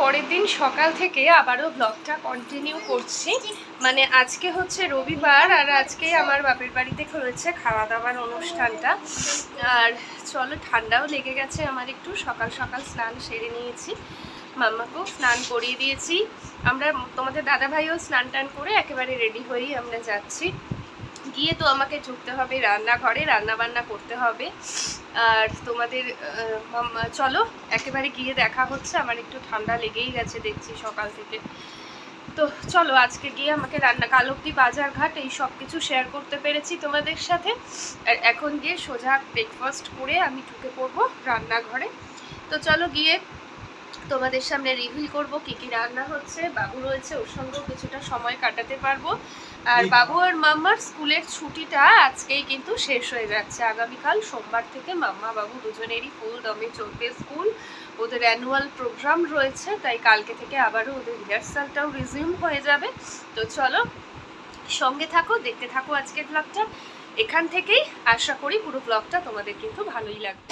পরের দিন সকাল থেকে আবারও ব্লগটা কন্টিনিউ করছি। মানে আজকে হচ্ছে রবিবার আর আজকে আমার বাপের বাড়িতে হয়েছে খাওয়া দাওয়ার অনুষ্ঠানটা। আর চলো, ঠান্ডাও লেগে গেছে আমার একটু। সকাল সকাল স্নান সেরে নিয়েছি। মাম্মাকেও স্নান করিয়ে দিয়েছি। আমরা তোমাদের দাদা ভাইও স্নান টান করে একেবারে রেডি হয়েই আমরা যাচ্ছি। গিয়ে তো আমাকে ঢুকতে হবে রান্নাঘরে রান্না বান্না করতে হবে। আর তোমাদের চলো, একেবারে গিয়ে দেখা হচ্ছে। আমার একটু ঠান্ডা লেগেই গেছে দেখছি সকাল থেকে। তো চলো, আজকে গিয়ে আমাকে রান্না, কাল অব্দি এই সব কিছু শেয়ার করতে পেরেছি তোমাদের সাথে। আর এখন গিয়ে সোজা ব্রেকফাস্ট করে আমি ঢুকে পড়ব রান্নাঘরে। তো চলো গিয়ে তোমাদের সামনে রিভিল করব কি কি রান্না হচ্ছে, বাবু রয়েছে, ওর সঙ্গেও কিছুটা সময় কাটাতে পারব। আর বাবু আর মাম্মার স্কুলের ছুটিটা আজকেই কিন্তু শেষ হয়ে যাচ্ছে। আগামীকাল সোমবার থেকে মাম্মা বাবু দুজনেরই ফুল দমে চলবে স্কুল। ওদের অ্যানুয়াল প্রোগ্রাম রয়েছে তাই কালকে থেকে আবারও ওদের রিহার্সালটাও রিজিউম হয়ে যাবে। তো চলো সঙ্গে থাকো দেখতে থাকো আজকের ব্লগটা এখান থেকেই আশা করি পুরো ব্লগটা তোমাদের কিন্তু ভালোই লাগবে।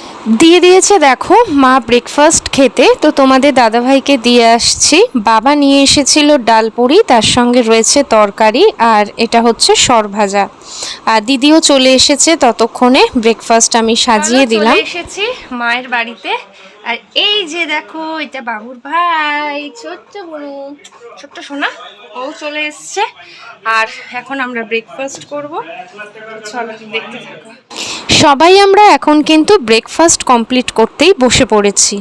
দিয়ে দিয়েছে দেখো মা ব্রেকফাস্ট খেতে তো তোমাদের দাদাভাইকে দিয়ে আসছি। বাবা নিয়ে এসেছিল ডাল পুরি তার সঙ্গে রয়েছে তরকারি আর এটা হচ্ছে সরভাজা। আর দিদিও চলে এসেছে ততক্ষণে ব্রেকফাস্ট আমি সাজিয়ে দিলাম। এসেছি মায়ের বাড়িতে। আর এই যে দেখো, এটা বাবুর ভাই, ছোট্ট বড় ছোট্ট সোনা, ও চলে এসছে। আর এখন আমরা ব্রেকফাস্ট করব। চলো, দেখতে থাকো। সবাই আমরা এখন কিন্তু ব্রেকফাস্ট কমপ্লিট করতেই বসে পড়েছি।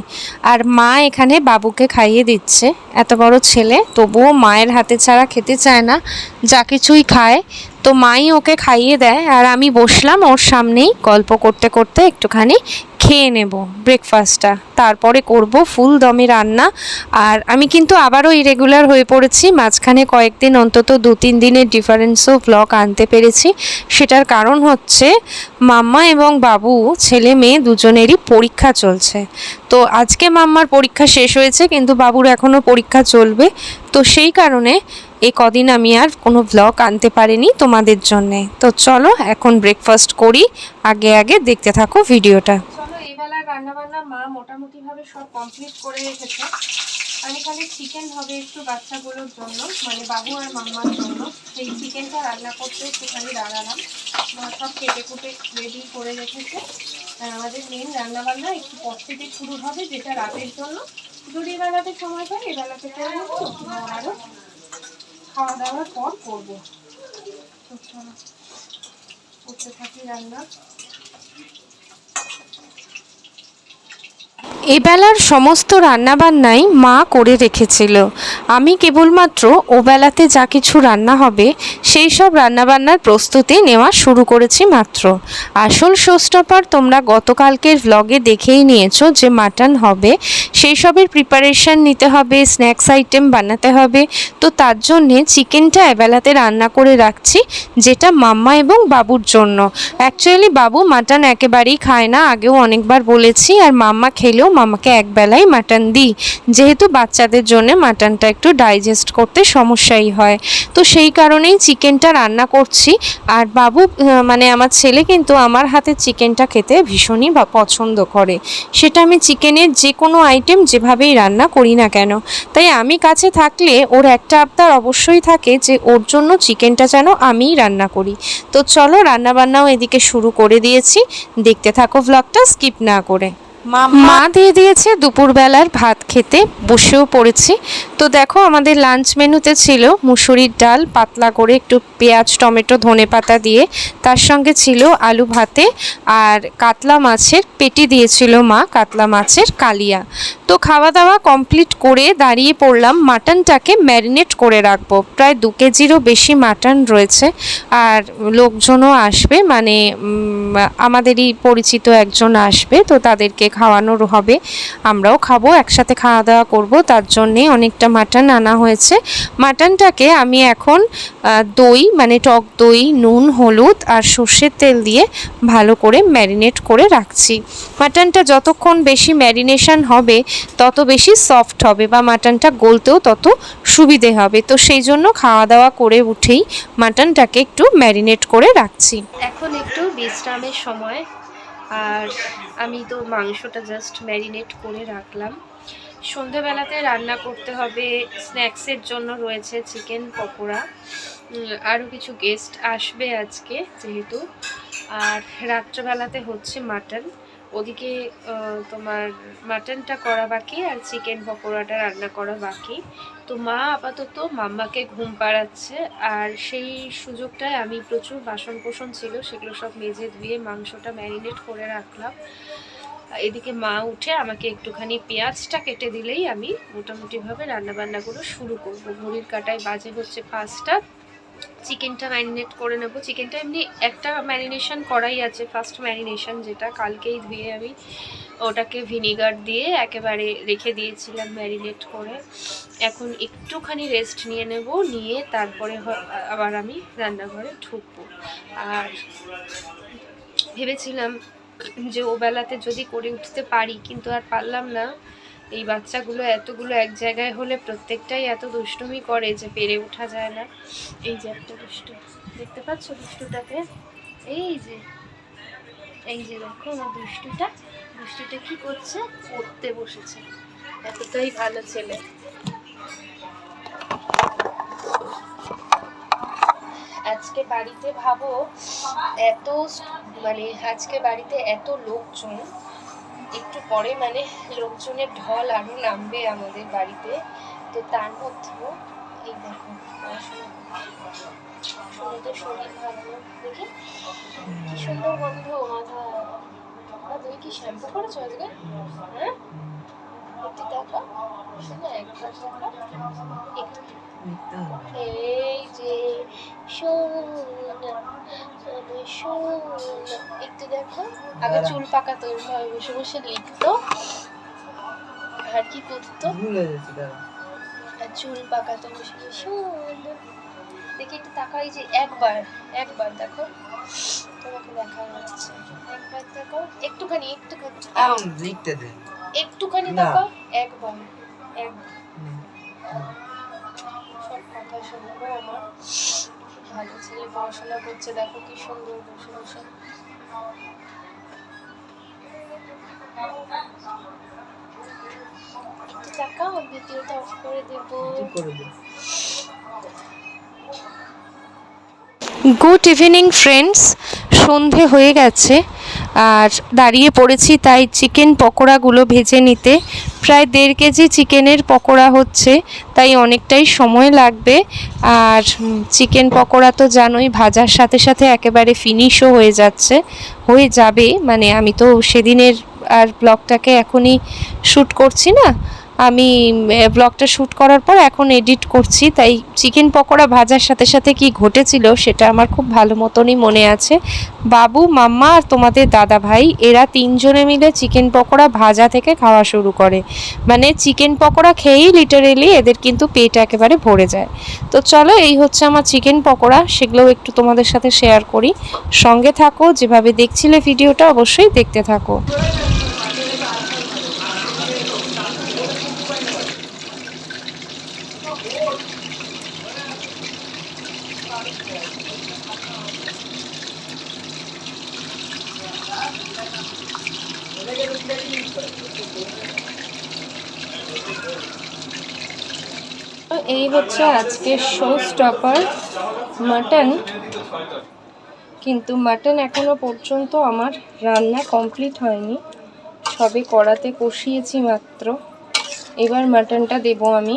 আর মা এখানে বাবুকে খাইয়ে দিচ্ছে। এত বড় ছেলে, তবুও মায়ের হাতে ছাড়া খেতে চায় না, যা কিছুই খায়। তো মাই ওকে খাইয়ে দেয়, আর আমি বসলাম ওর সামনেই গল্প করতে করতে একটুখানি খেয়ে নেব ব্রেকফাস্টটা তারপরে করব ফুল দমে রান্না। আর আমি কিন্তু আবারও ইরেগুলার হয়ে পড়েছি। মাঝখানে কয়েকদিন অন্তত দু, তিন দিনের ডিফারেন্সও ব্লগ আনতে পেরেছি। সেটার কারণ হচ্ছে মাম্মা এবং বাবু, ছেলে মেয়ে দুজনেরই পরীক্ষা চলছে। তো আজকে মাম্মার পরীক্ষা শেষ হয়েছে, কিন্তু বাবুর এখনও পরীক্ষা চলবে। তো সেই কারণে এই কদিন আমি আর কোনো ব্লগ আনতে পারিনি তোমাদের জন্যে। তো চলো এখন ব্রেকফাস্ট করি। আগে আগে দেখতে থাকো ভিডিওটা চলো এই বেলার রান্না বান্না মা মোটামুটি ভাবে সব কমপ্লিট করে রেখেছে। আমি খালি চিকেন হবে একটু বাচ্চাগুলোর জন্য মানে বাবু আর মাম্মার জন্য। সেই চিকেনটা রান্না করতে একটুখানি দাঁড়ালাম। মা সব কেটে কুটে রেডি করে রেখেছে। আর আমাদের মেন রান্না বান্না একটু পর থেকে শুরু হবে, যেটা রাতের জন্য। যদি বেলাতে সময় পাই এই বেলাতে করে নেব। আরও খাওয়া দাওয়ার পর করব। করতে থাকি রান্না। এবেলার সমস্ত রান্নাবান্নাই মা করে রেখেছিল। আমি কেবলমাত্র ওবেলাতে যা কিছু রান্না হবে সেই সব রান্নাবান্নার প্রস্তুতি নেওয়া শুরু করেছি মাত্র। আসল শোস্টপার তোমরা গতকালকের ভ্লগে দেখেই নিয়েছো যে মাটন হবে, সেই সবের প্রিপারেশন নিতে হবে স্ন্যাক্স আইটেম বানাতে হবে। তো তার জন্যে চিকেনটা এবেলাতে রান্না করে রাখছি, যেটা মাম্মা এবং বাবুর জন্য। অ্যাকচুয়ালি বাবু মাটন একেবারেই খায় না, আগেও অনেকবার বলেছি, আর মাম্মা খেলেও মামাকে একবেলাই মাটন দিই। যেহেতু বাচ্চাদের জন্য মাটনটা একটু ডাইজেস্ট করতে সমস্যাই হয়। তো সেই কারণেই চিকেনটা রান্না করছি। আর বাবু মানে আমার ছেলে কিন্তু আমার হাতে চিকেনটা খেতে ভীষণই পছন্দ করে। সেটা আমি চিকেনের যে কোনো আইটেম যেভাবেই রান্না করি না কেন। তাই আমি কাছে থাকলে ওর একটা আবদার অবশ্যই থাকে যে ওর জন্য চিকেনটা যেন আমিই রান্না করি। তো চলো রান্নাবান্নাও এদিকে শুরু করে দিয়েছি। দেখতে থাকো ভ্লগটা স্কিপ না করে। মা দিয়ে দিয়েছে, দুপুরবেলার ভাত খেতে বসেও পড়েছি। তো দেখো, আমাদের লাঞ্চ মেনুতে ছিল মুসুরির ডাল, পাতলা করে একটু পেঁয়াজ, টমেটো, ধনে পাতা দিয়ে। তার সঙ্গে ছিল আলু ভাতে, আর কাতলা মাছের পেটি দিয়েছিল মা, কাতলা মাছের কালিয়া। তো খাওয়া দাওয়া কমপ্লিট করে দাঁড়িয়ে পড়লাম। মাটনটাকে ম্যারিনেট করে রাখব। প্রায় দু কেজিরও বেশি মাটন রয়েছে। আর লোকজনও আসবে মানে আমাদেরই পরিচিত একজন আসবে, তো তাদেরকে খাওয়ানোর হবে। আমরাও খাব, একসাথে খাওয়া দাওয়া করব। তার জন্যে অনেকটা মাটন আনা হয়েছে। মাটনটাকে আমি এখন দই মানে টক দই, নুন, হলুদ আর সর্ষের তেল দিয়ে ভালো করে ম্যারিনেট করে রাখছি। মাটনটা যতক্ষণ বেশি ম্যারিনেশন হবে তত বেশি সফট হবে বা মাটনটা গলতেও তত সুবিধে হবে। তো সেই জন্য খাওয়া দাওয়া করে উঠেই মাটনটাকে একটু ম্যারিনেট করে রাখছি। এখন একটু বিশ্রামের সময়। আর আমি তো মাংসটা জাস্ট ম্যারিনেট করে রাখলাম। সন্ধেবেলাতে রান্না করতে হবে। স্ন্যাক্সের জন্য রয়েছে চিকেন পকোড়া। আরও কিছু গেস্ট আসবে আজকে যেহেতু। আর রাত্রেবেলাতে হচ্ছে মাটন। ওদিকে তোমার মাটনটা করা বাকি আর চিকেন পকোড়াটা রান্না করা বাকি। তো মা আপাতত মাম্মাকে ঘুম পাড়াচ্ছে আর সেই সুযোগটায় আমি প্রচুর বাসন কোসন ছিল, সেগুলো সব মেজে ধুয়ে মাংসটা ম্যারিনেট করে রাখলাম। এদিকে মা উঠে আমাকে একটুখানি পেঁয়াজটা কেটে দিলেই আমি মোটামুটিভাবে রান্নাবান্নাগুলো শুরু করব। ঘড়ির কাটায় বাজে হচ্ছে পাঁচটা। চিকেনটা ম্যারিনেট করে নেব। চিকেনটা এমনি একটা ম্যারিনেশন করাই আছে ফার্স্ট ম্যারিনেশন যেটা। কালকেই ধুয়ে আমি ওটাকে ভিনিগার দিয়ে একেবারে রেখে দিয়েছিলাম ম্যারিনেট করে। এখন একটুখানি রেস্ট নিয়ে নেব, নিয়ে তারপরে আবার আমি রান্নাঘরে ঢুকবো। আর ভেবেছিলাম যে ও বেলাতে যদি করে উঠতে পারি, কিন্তু আর পারলাম না। এই বাচ্চাগুলো এতগুলো এক জায়গায় হলে প্রত্যেকটাই এত দুষ্টুমি করে যে পেরে ওঠা যায় না। এই যে একটা দুষ্টু। দেখতে পাচ্ছ দুষ্টুটাকে? এই যে এই যে দেখো আমার দুষ্টুটা। দুষ্টুটা কি করছে? পড়তে বসেছে। এতটাই ভালো ছেলে। আজকে বাড়িতে ভাবো, এত মানে আজকে বাড়িতে এত লোকজন একটু পরে মানে লোকজনের ঢল আরও নামবে আমাদের বাড়িতে। তো তার মধ্যেও এই দেখো শরীর ভালো দেখি। কি সুন্দর গন্ধ মাথা তুমি কি শ্যাম্পু করেছ আজকে? হ্যাঁ? একটু দেখো শুনে একবার দেখো। এই যে শোন শোন একটু দেখো। আগে চুল পাকাতো ওইভাবে বসে বসে লিখতো। আর কি করতো? আর চুল পাকাতো বসে বসে শোন দেখি একটু তাকাও এই যে একবার একবার দেখো। তোমাকে দেখা যাচ্ছে একবার দেখো একটুখানি একটুখানি। লিখতে দে। একটুখানি দেখো একবার এক হুম, হুম। সব কথা শুনব আমার। ভালো ছেলে পড়াশোনা করছে দেখো কি সুন্দর বসে বসে। একটু তাকাও ভিডিওটা অফ করে দেবো। করে দে গুড ইভিনিং ফ্রেন্ডস সন্ধে হয়ে গেছে। আর দাঁড়িয়ে পড়েছি তাই চিকেন পকোড়াগুলো ভেজে নিতে। প্রায় দেড় কেজি চিকেনের পকোড়া হচ্ছে, তাই অনেকটাই সময় লাগবে। আর চিকেন পকোড়া তো জানোই, ভাজার সাথে সাথে একেবারে ফিনিশও হয়ে যাচ্ছে, হয়ে যাবে। মানে আমি তো সেদিনের আর ব্লগটাকে এখনই শ্যুট করছি না। আমি ব্লগটা শ্যুট করার পর এখন এডিট করছি, তাই চিকেন পকোড়া ভাজার সাথে সাথে কি ঘটেছিল সেটা আমার খুব ভালো মতনই মনে আছে। বাবু, মাম্মা আর তোমাদের দাদা ভাই, এরা তিনজনে মিলে চিকেন পকোড়া ভাজা থেকে খাওয়া শুরু করে। মানে চিকেন পকোড়া খেয়েই লিটারেলি এদের কিন্তু পেট একেবারে ভরে যায়। তো চলো, এই হচ্ছে আমার চিকেন পকোড়া, সেগুলোও একটু তোমাদের সাথে শেয়ার করি। সঙ্গে থাকো, যেভাবে দেখছিলে ভিডিওটা অবশ্যই দেখতে থাকো। এই হচ্ছে আজকে শো স্টপার মাটন কিন্তু মাটন এখনও পর্যন্ত আমার রান্না কমপ্লিট হয়নি। সবে কড়াতে কষিয়েছি মাত্র। এবার মাটনটা দেব আমি।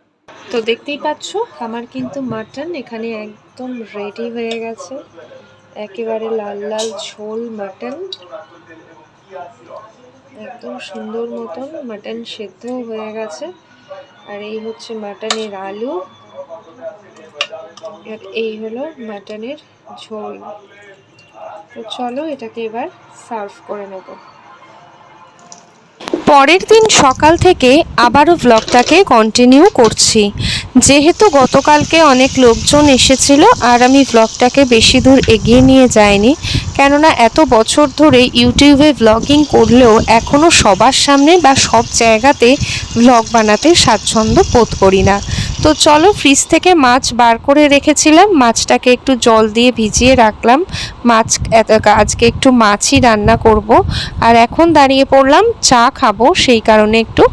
দেখতেই পাচ্ছ, আমার কিন্তু মাটন এখানে একদম রেডি হয়ে গেছে। একেবারে লাল লাল ঝোল মাটন। একদম সুন্দর মতন মাটন সেদ্ধ হয়ে গেছে। আর এই হচ্ছে মাটনের আলু। আর এই হলো মাটনের ঝোল। তো চলো এটাকে এবার সার্ভ করে নেব। পরের দিন সকাল থেকে আবারও ব্লগটাকে কন্টিনিউ করছি। যেহেতু গতকালকে অনেক লোকজন এসেছিল আর আমি ব্লগটাকে বেশি দূর এগিয়ে নিয়ে যাইনি, কেননা এত বছর ধরে ইউটিউবে ব্লগিং করলেও এখনও সবার সামনে বা সব জায়গাতে ব্লগ বানাতে স্বাচ্ছন্দ্য বোধ করি না। তো চলো ফ্রিজ থেকে মাছ বার করে রেখেছিলাম। মাছটাকে একটু জল দিয়ে ভিজিয়ে রাখলাম। মাছ আজকে একটু মাছই রান্না করব। আর এখন দাঁড়িয়ে পড়লাম, চা খাব, সেই কারণে একটু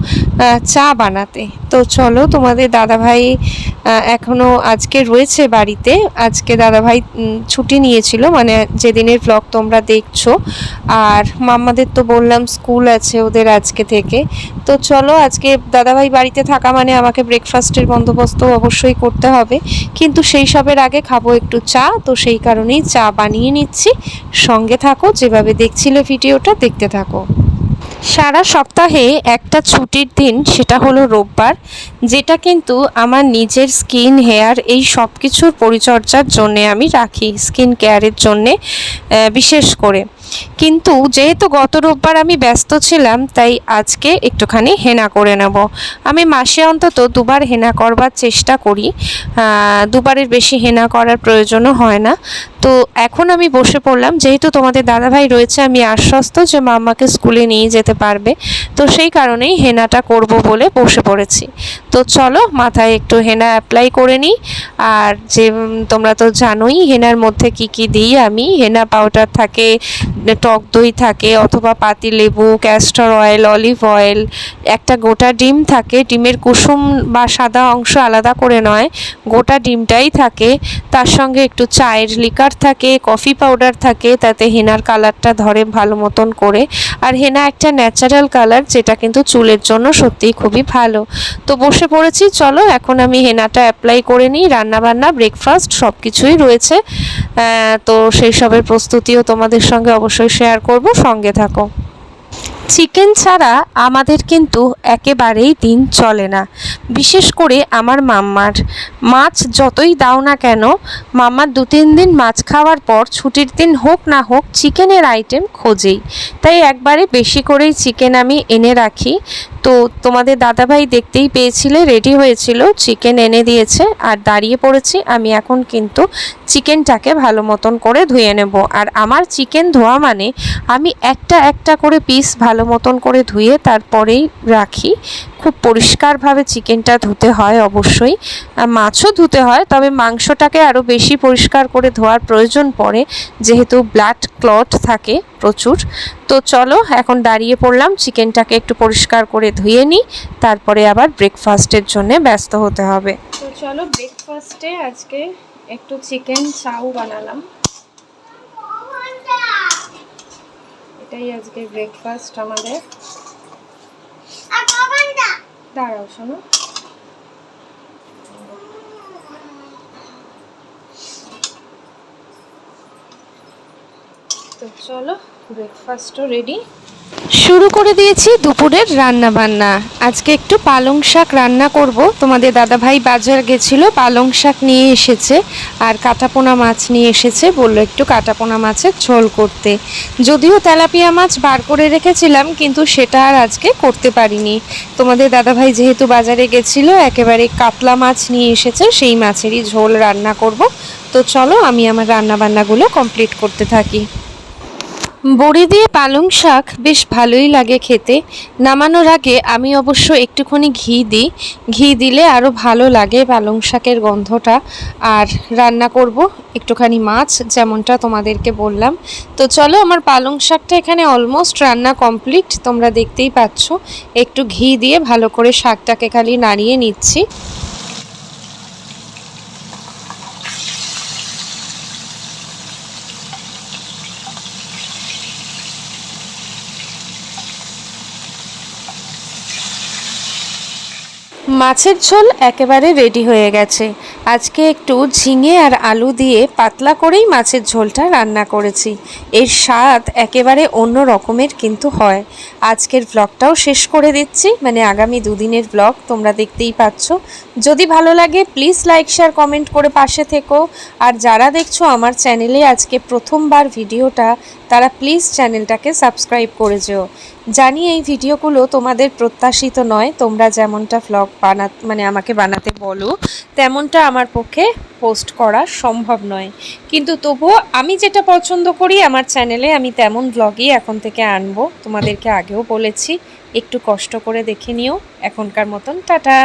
চা বানাতে। তো চলো তোমাদের দাদাভাই আহ, এখনও আজকে রয়েছে বাড়িতে। আজকে দাদাভাই ছুটি নিয়েছিল মানে যেদিনের ব্লগ তোমরা দেখছ। আর মাম্মাদের তো বললাম স্কুল আছে ওদের আজকে থেকে। তো চলো আজকে দাদাভাই বাড়িতে থাকা মানে আমাকে ব্রেকফাস্টের বন্দোবস্ত অবশ্যই করতে হবে। কিন্তু সেই সবের আগে খাব একটু চা। তো সেই কারণেই চা বানিয়ে নিচ্ছি। সঙ্গে থাকো যেভাবে দেখছিলে ভিডিওটা দেখতে থাকো। সারা সপ্তাহে একটা ছুটির দিন সেটা হলো রোববার, যেটা কিন্তু আমার নিজের স্কিন হেয়ার এই সব কিছুর পরিচর্যার জন্যে আমি রাখি, স্কিন কেয়ারের জন্যে বিশেষ করে। কিন্তু যেহেতু গত রোববার আমি ব্যস্ত ছিলাম, তাই আজকে একটুখানি হেনা করে নেব। আমি মাসে অন্তত দুবার হেনা করবার চেষ্টা করি। দুবারের বেশি হেনা করার প্রয়োজনও হয় না। তো এখন আমি বসে পড়লাম, যেহেতু তোমাদের দাদাভাই রয়েছে, আমি আশ্বস্ত যে মাম্মাকে স্কুলে নিয়ে যেতে পারবে। তো সেই কারণেই হেনাটা করব বলে বসে পড়েছি। তো চলো, মাথায় একটু হেনা অ্যাপ্লাই করে নিই। আর যে তোমরা তো জানোই, হেনার মধ্যে কি কি দিই আমি। হেনা পাউডার থাকে টক দই থাকে অথবা পাতি লেবু ক্যাস্টর অয়েল অলিভ অয়েল একটা গোটা ডিম থাকে। ডিমের কুসুম বা সাদা অংশ আলাদা করে নয়, গোটা ডিমটাই থাকে। তার সঙ্গে একটু চায়ের লিকার থাকে কফি পাউডার থাকে, তাতে হেনার কালারটা ধরে ভালো মতন করে। আর হেনা একটা ন্যাচারাল কালার যেটা কিন্তু চুলের জন্য সত্যিই খুবই ভালো। তো বসে পড়েছি, চলো এখন আমি হেনাটা অ্যাপ্লাই করে নিই। রান্নাবান্না ব্রেকফাস্ট সব কিছুই রয়েছে তো সেই সবের প্রস্তুতিও তোমাদের সঙ্গে অবশ্যই শেয়ার করব, সঙ্গে থাকো। চিকেন ছাড়া আমাদের কিন্তু একেবারেই দিন চলে না। বিশেষ করে আমার মাম্মার। মাছ যতই দাও না কেন মাম্মার দু তিন দিন মাছ খাওয়ার পর ছুটির দিন হোক না হোক চিকেনের আইটেম খোঁজেই। তাই একবারে বেশি করেই চিকেন আমি এনে রাখি। তো তোমাদের দাদাভাই দেখতেই পেয়েছিলে রেডি হয়েছিল চিকেন এনে দিয়েছে, আর দাঁড়িয়ে পড়েছি, আমি এখন কিন্তু চিকেনটাকে ভালো মতন করে ধুয়ে নেব। আর আমার চিকেন ধোয়া মানে আমি একটা একটা করে পিস ভালো মতন করে ধুয়ে তারপরেই রাখি। খুব পরিষ্কারভাবে চিকেনটা ধুতে হয় অবশ্যই। মাছও ধুতে হয়, তবে মাংসটাকে আরও বেশি পরিষ্কার করে ধোয়ার প্রয়োজন পড়ে, যেহেতু ব্লাড ক্লট থাকে প্রচুর। তো চলো, এখন দাঁড়িয়ে পড়লাম চিকেনটাকে একটু পরিষ্কার করে ধুয়ে নিই, তারপরে আবার ব্রেকফাস্টের জন্য ব্যস্ত হতে হবে। তো চলো ব্রেকফাস্টে আজকে একটু চিকেন চাউ বানালাম। এটাই আজকে ব্রেকফাস্ট আমাদের। দাঁড়াও, শোনো। তো চলো ব্রেকফাস্টও রেডি শুরু করে দিয়েছি দুপুরের রান্না বান্না আজকে একটু পালং শাক রান্না করব। তোমাদের দাদাভাই বাজার গেছিল, পালং শাক নিয়ে এসেছে আর কাটাপোনা মাছ নিয়ে এসেছে বলল একটু কাটাপোনা মাছের ঝোল করতে। যদিও তেলাপিয়া মাছ বার করে রেখেছিলাম, কিন্তু সেটা আর আজকে করতে পারিনি। তোমাদের দাদাভাই যেহেতু বাজারে গেছিল, একেবারে কাতলা মাছ নিয়ে এসেছে, সেই মাছেরই ঝোল রান্না করব। তো চলো আমি আমার রান্না বান্নাগুলো কমপ্লিট করতে থাকি। বড়ি দিয়ে পালং শাক বেশ ভালোই লাগে খেতে। নামানোর আগে আমি অবশ্য একটুখানি ঘি দিই। ঘি দিলে আরও ভালো লাগে পালং শাকের গন্ধটা। আর রান্না করব একটুখানি মাছ, যেমনটা তোমাদেরকে বললাম। তো চলো, আমার পালং শাকটা এখানে অলমোস্ট রান্না কমপ্লিট তোমরা দেখতেই পাচ্ছ, একটু ঘি দিয়ে ভালো করে শাকটাকে খালি নাড়িয়ে নিচ্ছি। মাছের ঝোল একেবারে রেডি হয়ে গেছে। আজকে একটু ঝিঙে আর আলু দিয়ে পাতলা করেই মাছের ঝোলটা রান্না করেছি। এর স্বাদ একেবারে অন্য রকমের কিন্তু হয়। আজকের ব্লগটাও শেষ করে দিচ্ছি। মানে আগামী দুদিনের ব্লগ তোমরা দেখতেই পাচ্ছ। যদি ভালো লাগে প্লিজ লাইক শেয়ার কমেন্ট করে পাশে থেকো। আর যারা দেখছ আমার চ্যানেলে আজকে প্রথমবার ভিডিওটা, তারা প্লিজ চ্যানেলটাকে সাবস্ক্রাইব করে যেও। জানি এই ভিডিওগুলো তোমাদের প্রত্যাশিত নয়, তোমরা যেমনটা ভ্লগ বানা মানে আমাকে বানাতে বলো, তেমনটা আমার পক্ষে পোস্ট করা সম্ভব নয়। কিন্তু তবুও আমি যেটা পছন্দ করি, আমার চ্যানেলে আমি তেমন ভ্লগই এখন থেকে আনব। তোমাদেরকে আগেও বলেছি, একটু কষ্ট করে দেখে নিও। এখনকার মতন, টাটা!